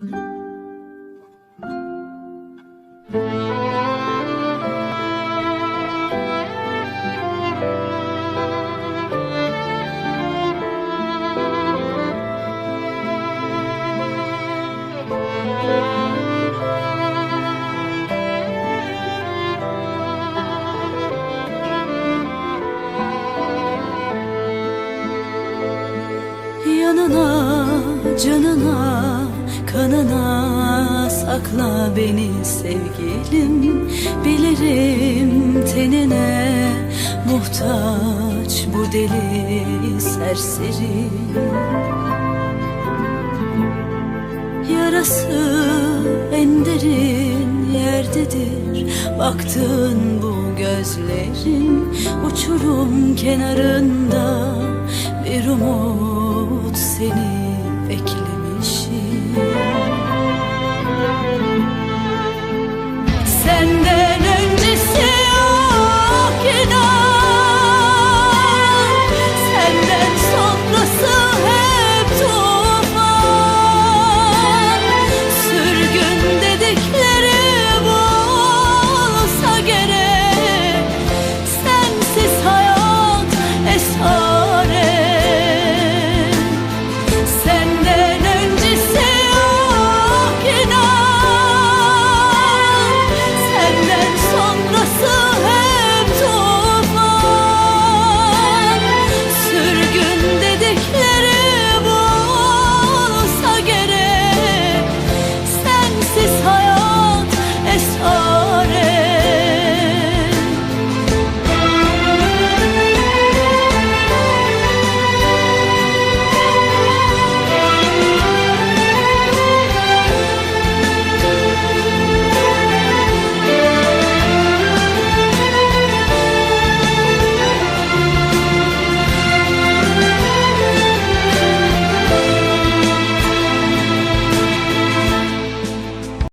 Yanına, canına, sakla beni sevgilim. Bilirim tenine muhtaç bu deli serseri. Yarası en derin yerdedir. Baktığın bu gözlerin Uçurum kenarında bir umut seni